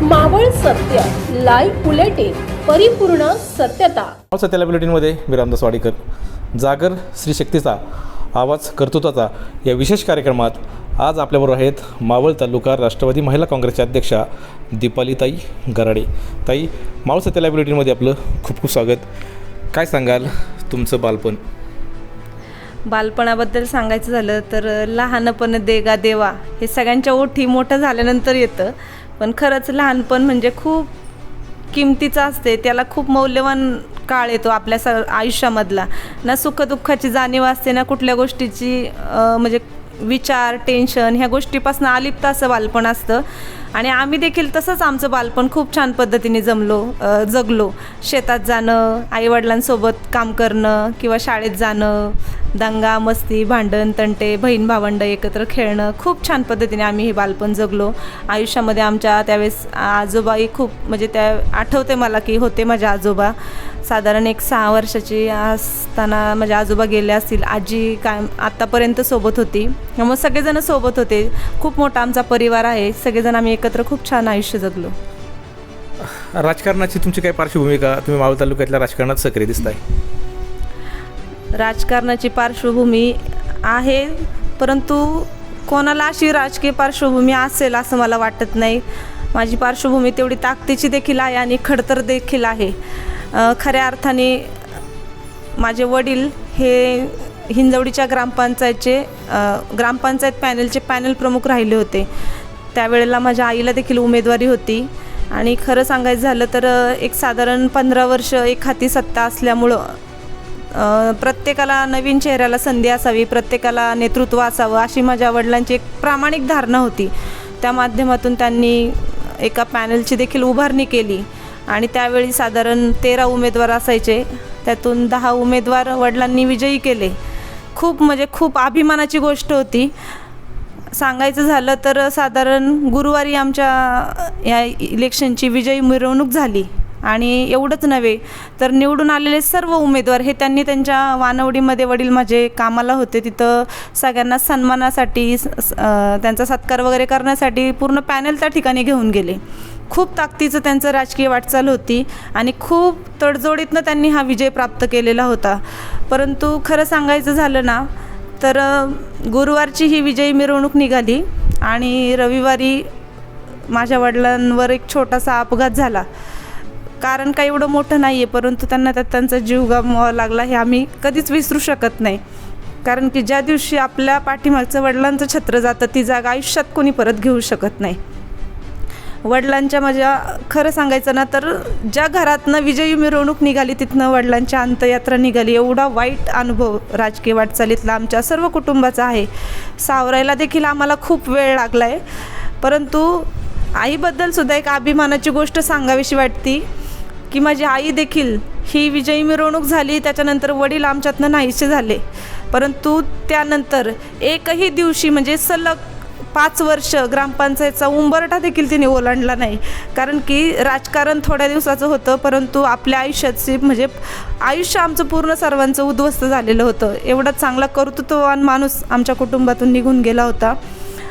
मावळ सत्य live bulletin परिपूर्ण सत्यता. सत्याला बुलेटिनमध्ये मी रामदास वाडीकर जागर श्री शक्तीचा आवाज कर्तृत्वाचा या विशेष कार्यक्रमात आज आपल्याबरोबर आहेत मावळ तालुका राष्ट्रवादी महिला काँग्रेसच्या अध्यक्षा दीपालीताई गराडे. ताई मावळ सत्याला बुलेटिनमध्ये आपलं खूप खूप स्वागत. काय सांगाल तुमचं बालपण? बालपणाबद्दल सांगायचं झालं तर लहानपण देगा देवा हे सगळ्यांच्या ओठी मोठं झाल्यानंतर येतं. पण खरंच लहानपण म्हणजे खूप किमतीचं असते त्याला खूप मौल्यवान काळ येतो आपल्या स आयुष्यामधला. ना सुखदुःखाची जाणीव असते ना कुठल्या गोष्टीची म्हणजे विचार टेन्शन ह्या गोष्टीपासून अलिप्त असं बालपण असतं. आणि आम्ही देखील तसंच आमचं बालपण खूप छान पद्धतीने जमलो जगलो. शेतात जाणं आईवडिलांसोबत काम करणं किंवा शाळेत जाणं दंगा मस्ती भांडण तंटे बहीण भावंड एकत्र खेळणं खूप छान पद्धतीने आम्ही हे बालपण जगलो. आयुष्यामध्ये आमच्या त्यावेळेस आजोबाही खूप म्हणजे त्या आठवते मला की होते माझे आजोबा. साधारण एक सहा वर्षाची असताना माझे आजोबा गेले असतील. आजी काय आत्तापर्यंत सोबत होती. मग सगळेजण सोबत होते. खूप मोठा आमचा परिवार आहे. सगळेजण आम्ही एकत्र खूप छान आयुष्य जगलो. राजकारणाची तुमची काय पार्श्वभूमिका तुम्ही मावळ तालुक्यातल्या राजकारणात सक्रिय दिसत आहे राजकारणाची पार्श्वभूमी आहे परंतु कोणाला अशी राजकीय पार्श्वभूमी असेल असं मला वाटत नाही. माझी पार्श्वभूमी तेवढी ताकदीची देखील आहे आणि खडतर देखील आहे. खऱ्या अर्थाने माझे वडील हे हिंजवडीच्या ग्रामपंचायतचे ग्रामपंचायत पॅनलचे पॅनल प्रमुख राहिले होते. त्यावेळेला माझ्या आईला देखील उमेदवारी होती. आणि खरं सांगायचं झालं तर एक साधारण पंधरा वर्ष एक हाती सत्ता असल्यामुळं प्रत्येकाला नवीन चेहऱ्याला संधी असावी प्रत्येकाला नेतृत्व असावं अशी माझ्या वडिलांची एक प्रामाणिक धारणा होती. त्या माध्यमातून त्यांनी एका पॅनलची देखील उभारणी केली आणि त्यावेळी साधारण तेरा उमेदवार असायचे. त्यातून दहा उमेदवार वडिलांनी विजयी केले. खूप म्हणजे खूप अभिमानाची गोष्ट होती. सांगायचं झालं तर साधारण गुरुवारी आमच्या या इलेक्शनची विजयी मिरवणूक झाली. आणि एवढंच नव्हे तर निवडून आलेले सर्व उमेदवार हे त्यांनी त्यांच्या वानवडीमध्ये वडील माझे कामाला होते. तिथं सगळ्यांना सन्मानासाठी स- त्यांचा सत्कार वगैरे करण्यासाठी पूर्ण पॅनल त्या ठिकाणी घेऊन गेले. खूप ताकदीचं त्यांचं राजकीय वाटचाल होती आणि खूप तडजोडीतनं त्यांनी हा विजय प्राप्त केलेला होता. परंतु खरं सांगायचं झालं ना तर गुरुवारची ही विजयी मिरवणूक निघाली आणि रविवारी माझ्या वडिलांवर एक छोटासा अपघात झाला. कारण काही एवढं मोठं नाही आहे परंतु त्यांना त्यात त्यांचा जीव गमवावा लागला हे आम्ही कधीच विसरू शकत नाही. कारण की ज्या दिवशी आपल्या पाठीमागचं वडिलांचं छत्र जातं ती जागा आयुष्यात कोणी परत घेऊ शकत नाही. वडिलांच्या माझ्या खरं सांगायचं ना तर ज्या घरातनं विजयी मिरवणूक निघाली तिथनं वडिलांची अंतयात्रा निघाली. एवढा वाईट अनुभव राजकीय वाटचालीतला आमच्या सर्व कुटुंबाचा आहे. सावरायला देखील आम्हाला खूप वेळ लागला आहे परंतु आईबद्दलसुद्धा एक अभिमानाची गोष्ट सांगावीशी वाटती. की माझी आई देखील ही विजयी मिरवणूक झाली त्याच्यानंतर वडील आमच्यातनं नाहीसे झाले. परंतु त्यानंतर एकही दिवशी म्हणजे सलग पाच वर्ष ग्रामपंचायतचा उंबरठा देखील तिने ओलांडला नाही. कारण की राजकारण थोड्या दिवसाचं होतं परंतु आपल्या आयुष्याची म्हणजे आयुष्य आमचं पूर्ण सर्वांचं उद्ध्वस्त झालेलं होतं. एवढा चांगला कर्तृत्ववान माणूस आमच्या कुटुंबातून निघून गेला होता.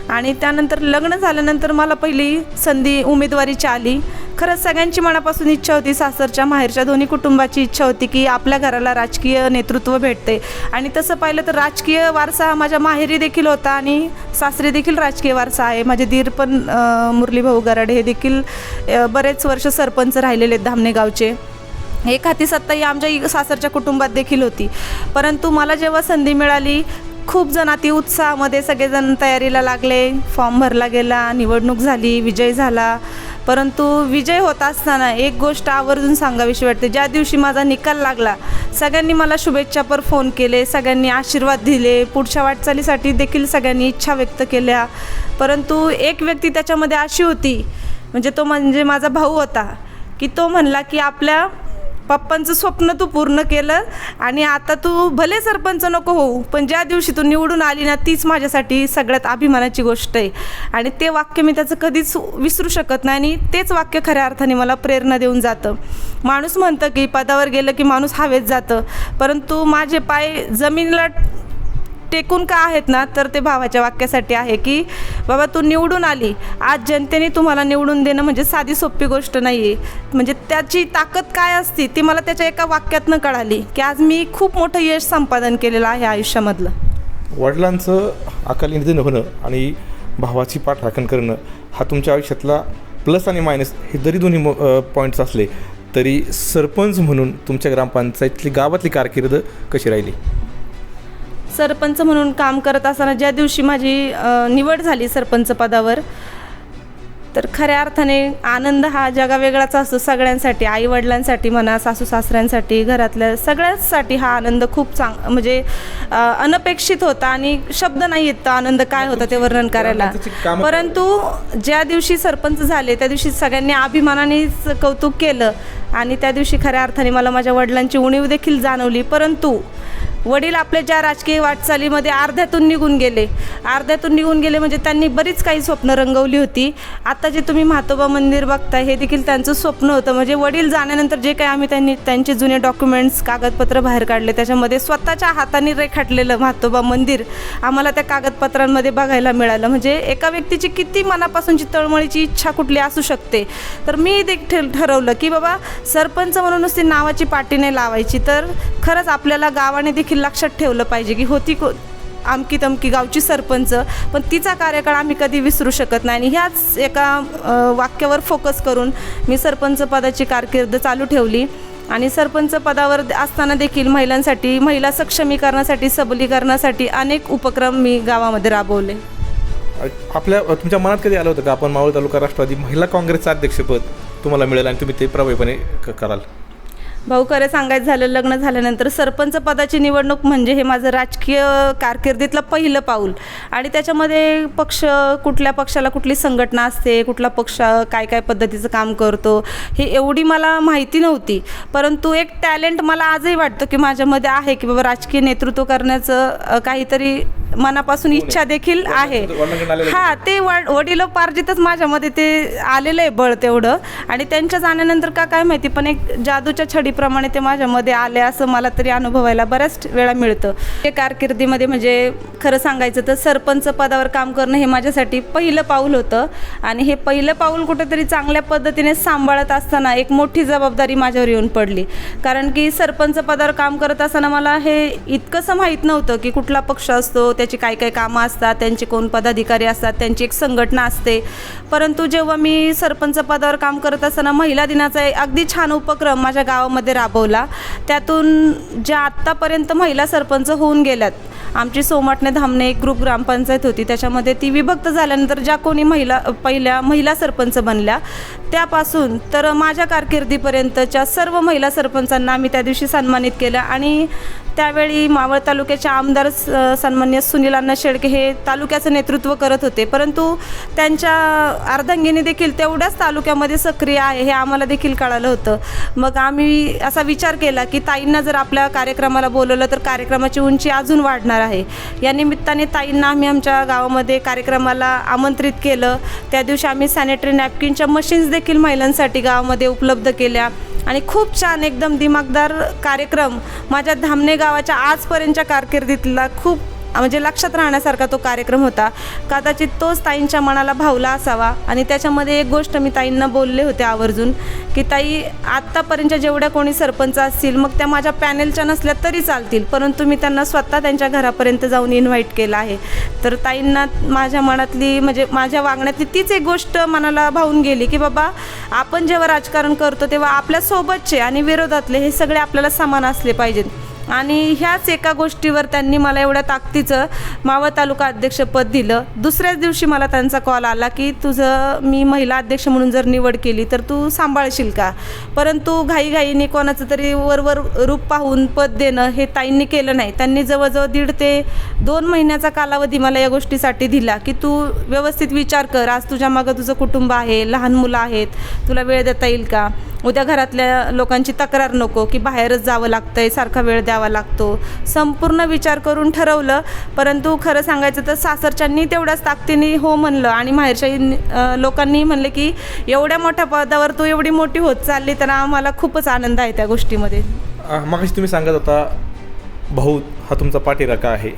आणि त्यानंतर लग्न झाल्यानंतर मला पहिली संधी उमेदवारीची आली. खरंच सगळ्यांची मनापासून इच्छा होती सासरच्या माहेरच्या दोन्ही कुटुंबाची इच्छा होती की आपल्या घराला राजकीय नेतृत्व भेटते. आणि तसं पाहिलं तर राजकीय वारसा हा माझ्या माहेरी देखील होता आणि सासरी देखील राजकीय वारसा आहे. माझे दीर पण मुरलीभाऊ गराडे हे देखील बरेच वर्ष सरपंच राहिलेले आहेत धामणे गावचे. एक हाती सत्ता ही आमच्या इ- सासरच्या कुटुंबात देखील होती. परंतु मला जेव्हा संधी मिळाली खूप जण अति उत्साहामध्ये सगळेजण तयारीला लागले. फॉर्म भरला गेला निवडणूक झाली विजय झाला. परंतु विजय होत असताना एक गोष्ट आवर्जून सांगावीशी वाटते. ज्या दिवशी माझा निकाल लागला सगळ्यांनी मला शुभेच्छापर फोन केले सगळ्यांनी आशीर्वाद दिले पुढच्या वाटचालीसाठी देखील सगळ्यांनी इच्छा व्यक्त केल्या. परंतु एक व्यक्ती त्याच्यामध्ये अशी होती म्हणजे तो म्हणजे माझा भाऊ होता की तो म्हणला की आपल्या पप्पांचं स्वप्न तू पूर्ण केलं आणि आता तू भले सरपंच नको होऊ पण ज्या दिवशी तू निवडून आली ना तीच माझ्यासाठी सगळ्यात अभिमानाची गोष्ट आहे. आणि ते वाक्य मी त्याचं कधीच विसरू शकत नाही आणि तेच वाक्य खऱ्या अर्थाने मला प्रेरणा देऊन जातं. माणूस म्हणतं की पदावर गेलं की माणूस हवेत जातं. परंतु माझे पाय जमिनीला टेकून का आहेत ना तर ते भावाच्या वाक्यासाठी आहे की बाबा तू निवडून आली. आज जनतेने तुम्हाला निवडून देणं म्हणजे साधी सोपी गोष्ट नाही आहे म्हणजे त्याची ताकद काय असती ती मला त्याच्या एका वाक्यातनं कळाली की आज मी खूप मोठं यश संपादन केलेलं आहे आयुष्यामधलं. वडिलांचं अकाली निधन होणं आणि भावाची पाठ राखण करणं हा तुमच्या आयुष्यातला प्लस आणि मायनस हे जरी दोन्ही पॉईंट्स असले तरी सरपंच म्हणून तुमच्या ग्रामपंचायतली गावातली कारकीर्द कशी राहिली? सरपंच म्हणून काम करत असताना ज्या दिवशी माझी निवड झाली सरपंच पदावर तर खऱ्या अर्थाने आनंद हा जगावेगळाच असतो सगळ्यांसाठी आईवडिलांसाठी म्हणा सासू सासऱ्यांसाठी घरातल्या सगळ्यांसाठी हा आनंद खूप चांग म्हणजे अनपेक्षित होता आणि शब्द नाही येत आनंद काय होता ते वर्णन करायला. परंतु ज्या दिवशी सरपंच झाले त्या दिवशी सगळ्यांनी अभिमानानेच कौतुक केलं आणि त्या दिवशी खऱ्या अर्थाने मला माझ्या वडिलांची उणीव देखील जाणवली. परंतु वडील आपल्या ज्या राजकीय वाटचालीमध्ये अर्ध्यातून निघून गेले. अर्ध्यातून निघून गेले म्हणजे त्यांनी बरीच काही स्वप्न रंगवली होती. आता जे तुम्ही म्हातोबा मंदिर बघताय हे देखील त्यांचं स्वप्न होतं. म्हणजे वडील जाण्यानंतर जे काही आम्ही त्यांनी त्यांचे जुने डॉक्युमेंट्स कागदपत्र बाहेर काढले त्याच्यामध्ये स्वतःच्या हाताने रेखाटलेलं म्हातोबा मंदिर आम्हाला त्या कागदपत्रांमध्ये बघायला मिळालं. म्हणजे एका व्यक्तीची किती मनापासूनची तळमळीची इच्छा कुठली असू शकते? तर मी देखील ठरवलं की बाबा सरपंच म्हणून नुसती नावाची पाटी नाही लावायची. तर खरंच आपल्याला गावाने देखील लक्षात ठेवलं पाहिजे की होती को आमकी तमकी गावची सरपंच पण तिचा कार्यकाळ आम्ही कधी विसरू शकत नाही. आणि ह्याच एका वाक्यावर फोकस करून मी सरपंच पदाची कारकीर्द चालू ठेवली. आणि सरपंच पदावर असताना देखील महिलांसाठी महिला सक्षमीकरणासाठी सबलीकरणासाठी अनेक उपक्रम मी गावामध्ये राबवले. आपल्या तुमच्या मनात कधी आलं होतं का आपण मावळ तालुका राष्ट्रवादी महिला काँग्रेसचं अध्यक्षपद तुम्हाला मिळेल आणि तुम्ही ते प्रभावीपणे क- कराल? भाऊ खरं सांगायचं झालं लग्न झाल्यानंतर सरपंच पदाची निवडणूक म्हणजे हे माझं राजकीय कारकिर्दीतलं पहिलं पाऊल. आणि त्याच्यामध्ये पक्ष कुठल्या पक्षाला कुठली संघटना असते कुठला पक्ष काय काय पद्धतीचं काम करतो हे एवढी मला माहिती नव्हती. परंतु एक टॅलेंट मला आजही वाटतं की माझ्यामध्ये आहे की बाबा राजकीय नेतृत्व करण्याचं काहीतरी मनापासून इच्छा देखील आहे. हा ते वड वडिलोपार्जितच माझ्यामध्ये ते आलेलं आहे बळ तेवढं. आणि त्यांच्या जाण्यानंतर का काय माहिती पण एक जादूच्या प्रमाणे ते माझ्यामध्ये आले असं मला तरी अनुभवायला बऱ्याच वेळा मिळतं. ते कारकिर्दीमध्ये म्हणजे खरं सांगायचं तर सरपंच पदावर काम करणं हे माझ्यासाठी पहिलं पाऊल होतं. आणि हे पहिलं पाऊल कुठेतरी चांगल्या पद्धतीने सांभाळत असताना एक मोठी जबाबदारी माझ्यावर येऊन पडली. कारण की सरपंच पदावर काम करत असताना मला हे इतकंसं माहीत नव्हतं की कुठला पक्ष असतो त्याची काय काय कामं असतात त्यांचे कोण पदाधिकारी असतात त्यांची एक संघटना असते. परंतु जेव्हा मी सरपंच पदावर काम करत असताना महिला दिनाचा एक अगदी छान उपक्रम माझ्या गावामध्ये राबवला. त्यातून ज्या आत्तापर्यंत महिला सरपंच होऊन गेल्यात आमची सोमाटणे धामणे एक ग्रुप ग्रामपंचायत होती. त्याच्यामध्ये ती विभक्त झाल्यानंतर ज्या कोणी महिला पहिल्या महिला सरपंच बनल्या त्यापासून तर माझ्या कारकिर्दीपर्यंतच्या सर्व महिला सरपंचांना आम्ही त्या दिवशी सन्मानित केलं. आणि त्यावेळी मावळ तालुक्याचे आमदार स- सन्मान्य सुनील अण्णा शेळके हे तालुक्याचं नेतृत्व करत होते. परंतु त्यांच्या अर्धांगिनी देखील तेवढ्याच तालुक्यामध्ये सक्रिय आहे हे आम्हाला देखील कळालं होतं. मग आम्ही असा विचार केला की ताईंना जर आपल्या कार्यक्रमाला बोलवलं तर कार्यक्रमाची उंची अजून वाढणार. आहे. या निमित्ताने ताईंना आम्ही आमच्या गावामध्ये कार्यक्रमाला आमंत्रित केलं. त्या दिवशी आम्ही सॅनिटरी नॅपकिनच्या मशीन्स देखील महिलांसाठी गावामध्ये उपलब्ध केल्या. आणि खूप छान एकदम दिमागदार कार्यक्रम माझ्या धामणे गावाच्या आजपर्यंतच्या कारकिर्दीतला खूप म्हणजे लक्षात राहण्यासारखा तो कार्यक्रम होता. कदाचित तोच ताईंच्या मनाला भावला असावा. आणि त्याच्यामध्ये एक गोष्ट मी ताईंना बोलले होते आवर्जून की ताई आत्तापर्यंतच्या जेवढ्या कोणी सरपंच असतील मग त्या माझ्या पॅनेलच्या नसल्या तरी चालतील. परंतु मी त्यांना स्वतः त्यांच्या घरापर्यंत जाऊन इन्व्हाइट केलं आहे. तर ताईंना माझ्या मनातली म्हणजे माझ्या वागण्यातली तीच एक गोष्ट मनाला भावून गेली की बाबा आपण जेव्हा राजकारण करतो तेव्हा आपल्यासोबतचे आणि विरोधातले हे सगळे आपल्याला समान असले पाहिजेत. आणि ह्याच एका गोष्टीवर त्यांनी मला एवढ्या ताकदीचं मावळ तालुका अध्यक्षपद दिलं. दुसऱ्याच दिवशी मला त्यांचा कॉल आला की तुझं मी महिला अध्यक्ष म्हणून जर निवड केली तर तू सांभाळशील का? परंतु घाईघाईने कोणाचं तरी वरवर रूप पाहून पद देणं हे ताईंनी केलं नाही. त्यांनी जवळजवळ दीड ते दोन महिन्याचा कालावधी मला या गोष्टीसाठी दिला की तू व्यवस्थित विचार कर. आज तुझ्या मागं तुझं कुटुंब आहे लहान मुलं आहेत. तुला वेळ देता येईल का? उद्या घरातल्या लोकांची तक्रार नको की बाहेरच जावं लागतं आहे सारखा वेळ द्यावा लागतो. संपूर्ण विचार करून ठरवलं परंतु खरं सांगायचं तर सासरच्यांनी तेवढ्याच ताकदीने हो म्हणलं आणि माहेरच्या लोकांनी म्हणले की एवढ्या मोठ्या पदावर तू एवढी मोठी होत चालली तर आम्हाला खूपच आनंद आहे त्या गोष्टीमध्ये. मग तुम्ही सांगत होता भाऊ हा तुमचा पाठीराखा आहे.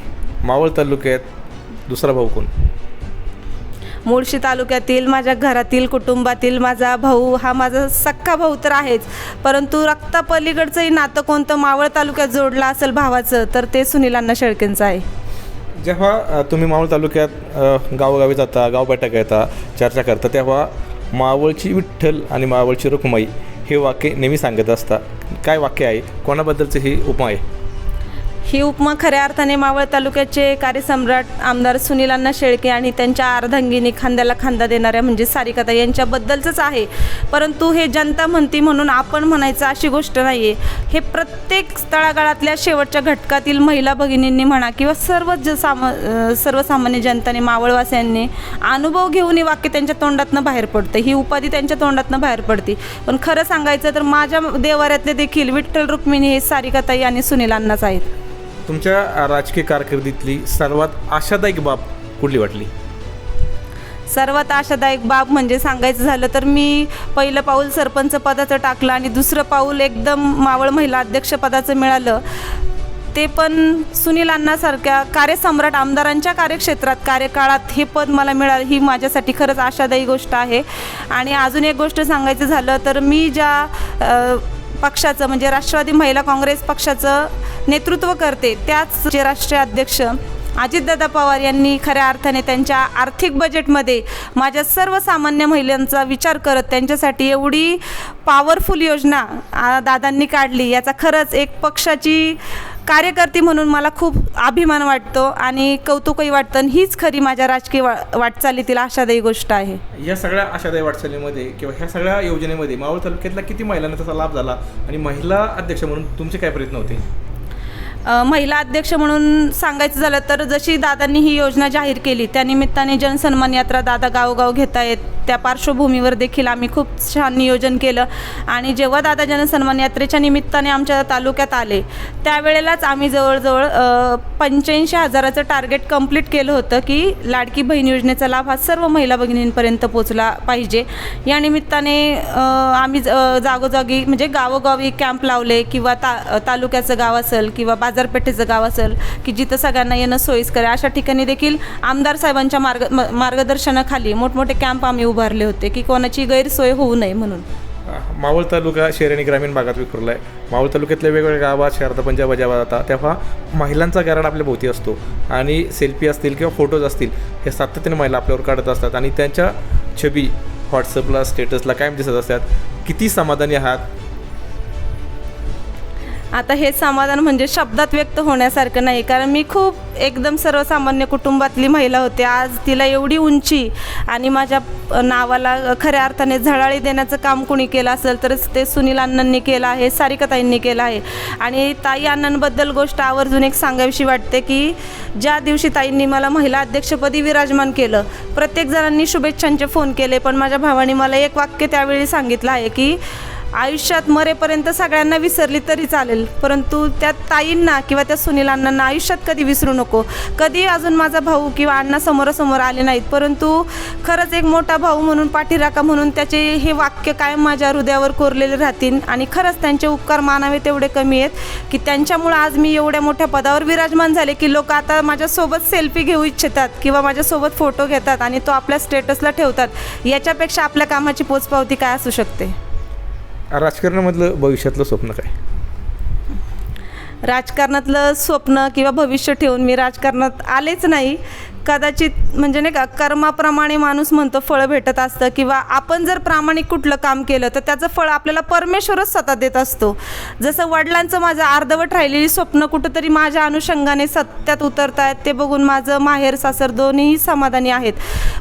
मावळ तालुक्यात दुसरा भाऊ कोण? मुळशी तालुक्यातील माझ्या घरातील कुटुंबातील माझा भाऊ हा माझा सख्खा भाऊ तर आहेच. परंतु रक्तापलीकडचंही नातं कोणतं मावळ तालुक्यात जोडलं असेल भावाचं तर ते सुनील अण्णा शेळकेंचं आहे. जेव्हा तुम्ही मावळ तालुक्यात गावोगावी जाता गाव बैठका येता चर्चा करता तेव्हा मावळची विठ्ठल आणि मावळची रुक्माई हे वाक्य नेहमी सांगत असता काय वाक्य आहे? कोणाबद्दलचं ही उपमा आहे? ही उपमा खऱ्या अर्थाने मावळ तालुक्याचे कार्यसम्राट आमदार सुनील अण्णा शेळके आणि त्यांच्या अर्धांगिनी खांद्याला खांदा देणाऱ्या म्हणजे सारिकाता यांच्याबद्दलचंच आहे. परंतु हे जनता म्हणती म्हणून आपण म्हणायचं अशी गोष्ट नाही आहे हे प्रत्येक तळागाळातल्या शेवटच्या घटकातील महिला भगिनींनी म्हणा किंवा सर्व ज साम सर्वसामान्य जनताने मावळवासियांनी अनुभव घेऊन हे वाक्य त्यांच्या तोंडातनं बाहेर पडतं. ही उपाधी त्यांच्या तोंडातनं बाहेर पडते. पण खरं सांगायचं तर माझ्या देवाऱ्यातले देखील विठ्ठल रुक्मिणी हे सारिकाताई आणि सुनील अण्णाच आहेत. तुमच्या राजकीय कारकिर्दीतली सर्वात आशादायक बाब कुठली वाटली? सर्वात आशादायक बाब म्हणजे सांगायचं झालं तर मी पहिलं पाऊल सरपंच पदाचं टाकलं आणि दुसरं पाऊल एकदम मावळ महिला अध्यक्षपदाचं मिळालं. ते पण सुनील अण्णासारख्या कार्यसम्राट आमदारांच्या कार्यक्षेत्रात कार्यकाळात हे पद मला मिळालं ही माझ्यासाठी खरंच आशादायी गोष्ट आहे. आणि अजून एक गोष्ट सांगायचं झालं तर मी ज्या पक्षाचं म्हणजे राष्ट्रवादी महिला काँग्रेस पक्षाचं नेतृत्व करते. त्याच जे राष्ट्रीय अध्यक्ष अजितदादा पवार यांनी खऱ्या अर्थाने त्यांच्या आर्थिक बजेटमध्ये माझ्या सर्वसामान्य महिलांचा विचार करत त्यांच्यासाठी एवढी पॉवरफुल योजना दादांनी काढली. याचा खरंच एक पक्षाची कार्यकर्ती म्हणून मला खूप अभिमान वाटतो आणि कौतुकही वाटतं आणि हीच खरी माझ्या राजकीय वा वाटचालीतील आशादायी गोष्ट आहे. या सगळ्या आशादायी वाटचालीमध्ये किंवा ह्या सगळ्या योजनेमध्ये मावळ तालुक्यातला किती महिलांना त्याचा लाभ झाला आणि महिला अध्यक्ष म्हणून तुमचे काय प्रयत्न होते महिला अध्यक्ष म्हणून सांगायचं झालं तर जशी दादांनी ही योजना जाहीर केली त्यानिमित्ताने जनसन्मान यात्रा दादा गावोगाव घेत आहेत त्या पार्श्वभूमीवर देखील आम्ही खूप छान नियोजन केलं. आणि जेव्हा दादा जनसन्मान यात्रेच्या निमित्ताने आमच्या तालुक्यात आले त्यावेळेलाच आम्ही जवळजवळ पंच्याऐंशी हजाराचं टार्गेट कंप्लीट केलं होतं की लाडकी बहीण योजनेचा लाभ हा सर्व महिला भगिनींपर्यंत पोचला पाहिजे. या निमित्ताने आम्ही ज- जागोजागी म्हणजे गावोगावी कॅम्प लावले किंवा ता तालुक्याचं गाव असेल किंवा बाजारपेठेचं गाव असेल की जिथं सगळ्यांना येणं सोयीस्कर आहे. अशा ठिकाणी देखील आमदार साहेबांच्या मार्ग म- मार्गदर्शनाखाली मोठमोठे कॅम्प आम्ही उभारले होते की कोणाची गैरसोय होऊ नये म्हणून. मावळ तालुका शहर आणि ग्रामीण भागात विखुरला आहे मावळ तालुक्यातल्या वेगवेगळ्या गावात शारदा पंजाब जेव्हा जातात तेव्हा महिलांचा गराड आपल्या भोवती असतो. आणि सेल्फी असतील किंवा फोटोज असतील हे सातत्याने महिला आपल्यावर काढत असतात. आणि त्यांच्या छबी व्हॉट्सअपला स्टेटसला कायम दिसत असतात किती समाधानी आहात आता हे समाधान म्हणजे शब्दात व्यक्त होण्यासारखं नाही कारण मी खूप एकदम सर्वसामान्य कुटुंबातली महिला होते. आज तिला एवढी उंची आणि माझ्या नावाला खऱ्या अर्थाने झळाळी देण्याचं काम कुणी केलं असेल तर ते सुनील अण्णांनी केलं आहे सारिकाताईंनी केलं आहे. आणि ताई अण्णांबद्दल गोष्ट आवर्जून एक सांगावीशी वाटते की ज्या दिवशी ताईंनी मला महिला अध्यक्षपदी विराजमान केलं प्रत्येक जणांनी शुभेच्छांचे फोन केले पण माझ्या भावाने मला एक वाक्य त्यावेळी सांगितलं आहे की आयुष्यात मरेपर्यंत सगळ्यांना विसरली तरी चालेल. परंतु त्या ताईंना किंवा त्या सुनील अण्णांना आयुष्यात कधी विसरू नको. कधी अजून माझा भाऊ किंवा अण्णा समोरासमोर आले नाहीत. परंतु खरंच एक मोठा भाऊ म्हणून पाठीराखा म्हणून त्याचे हे वाक्य कायम माझ्या हृदयावर कोरलेले राहतील. आणि खरंच त्यांचे उपकार मानावे तेवढे कमी आहेत की त्यांच्यामुळं आज मी एवढ्या मोठ्या पदावर विराजमान झाले की लोक आता माझ्यासोबत सेल्फी घेऊ इच्छितात किंवा माझ्यासोबत फोटो घेतात आणि तो आपल्या स्टेटसला ठेवतात. याच्यापेक्षा आपल्या कामाची पोचपावती काय असू शकते? राजकारणामधलं भविष्यातलं स्वप्न काय? राजकारणातलं स्वप्न किंवा भविष्य ठेवून मी राजकारणात आलेच नाही. कदाचित म्हणजे नाही का कर्माप्रमाणे माणूस म्हणतो फळं भेटत असतं किंवा आपण जर प्रामाणिक कुठलं काम केलं तर त्याचं फळ आपल्याला परमेश्वरच स्वतः देत असतो. जसं वडिलांचं माझं अर्धवट राहिलेली स्वप्न कुठंतरी माझ्या अनुषंगाने सत्यात उतरत आहेत ते बघून माझं माहेर सासर दोन्हीही समाधानी आहेत.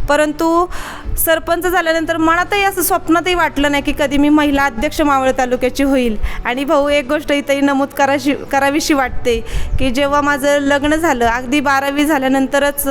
परंतु सरपंच झाल्यानंतर मनातही असं स्वप्नातही वाटलं नाही की कधी मी महिला अध्यक्ष मावळ तालुक्याची होईल. आणि भाऊ एक गोष्ट इथंही नमूद कराशी करावीशी वाटते की जेव्हा माझं लग्न झालं अगदी बारावी झाल्यानंतरच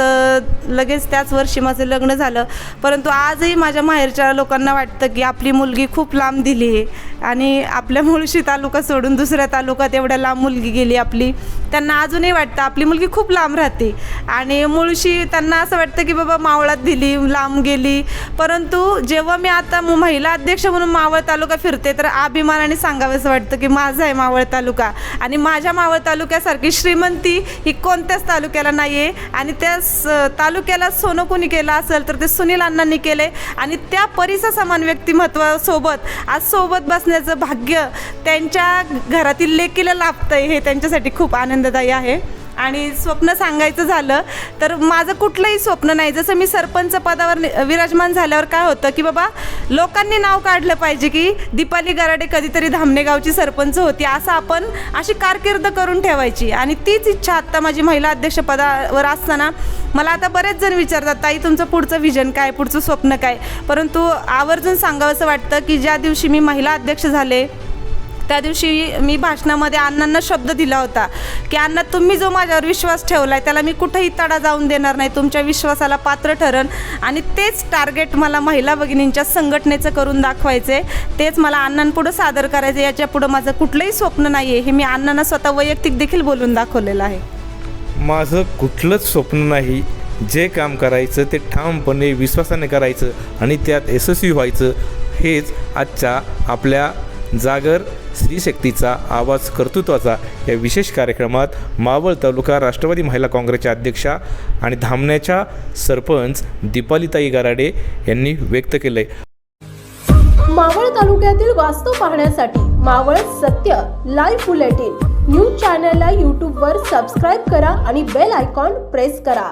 लगेच त्याच वर्षी माझं लग्न झालं. परंतु आजही माझ्या माहेरच्या लोकांना वाटतं की आपली मुलगी खूप लांब दिली आहे. आणि आपल्या मुळशी तालुका सोडून दुसऱ्या तालुक्यात एवढ्या लांब मुलगी गेली आपली त्यांना अजूनही वाटतं आपली मुलगी खूप लांब राहते. आणि मुळशी त्यांना असं वाटतं की बाबा मावळात दिली लांब गेली. परंतु जेव्हा मी आता महिला अध्यक्ष म्हणून मावळ तालुका फिरते तर अभिमानाने सांगावंसं वाटतं की माझा आहे मावळ तालुका. आणि माझ्या मावळ तालुक्यासारखी श्रीमंती ही कोणत्याच तालुक्याला नाही आहे आणि त्या स- तालुक्याला सोनं कोणी केलं असेल तर ते सुनील अण्णांनी केले आणि त्या परिसर समान व्यक्तिमत्वासोबत आज सोबत बस असण्याचं भाग्य त्यांच्या घरातील लेकीला लाभतं आहे हे त्यांच्यासाठी खूप आनंददायी आहे. आणि स्वप्न सांगायचं झालं तर माझं कुठलंही स्वप्न नाही. जसं मी सरपंच पदावर विराजमान झाल्यावर काय होतं की बाबा लोकांनी नाव काढलं पाहिजे की दीपाली गराडे कधीतरी धामणेगावची सरपंच होती असं आपण अशी कारकीर्द करून ठेवायची. आणि तीच इच्छा आत्ता माझी महिला अध्यक्ष पदावर असताना मला आता बरेच जण विचारतात ताई तुमचं पुढचं विजन काय? पुढचं स्वप्न काय? परंतु आवर्जून सांगावंसं वाटतं की ज्या दिवशी मी महिला अध्यक्ष झाले त्या दिवशी मी भाषणामध्ये अण्णांना शब्द दिला होता की अण्णा तुम्ही जो माझ्यावर विश्वास ठेवलाय त्याला मी कुठेही तडा जाऊन देणार नाही. तुमच्या विश्वासाला पात्र ठरण आणि तेच टार्गेट मला महिला भगिनींच्या संघटनेचं करून दाखवायचे तेच मला अण्णांपुढं सादर करायचं याच्या पुढं माझं कुठलंही स्वप्न नाही आहे हे मी अण्णांना स्वतः वैयक्तिक देखील बोलून दाखवलेलं आहे. माझं कुठलंच स्वप्न नाही. जे काम करायचं ते ठामपणे विश्वासाने करायचं आणि त्यात यशस्वी व्हायचं. हेच आजच्या आपल्या जागर स्त्रीशक्तीचा आवाज कर्तृत्वाचा या विशेष कार्यक्रमात मावळ तालुका राष्ट्रवादी महिला काँग्रेसच्या अध्यक्षा आणि धामण्याच्या सरपंच दीपालीताई गराडे यांनी व्यक्त केलं आहे मावळ तालुक्यातील वास्तव पाहण्यासाठी मावळ सत्य लाईव्ह बुलेटिन न्यूज चॅनलला यूट्यूबवर सबस्क्राईब करा आणि बेल आयकॉन प्रेस करा.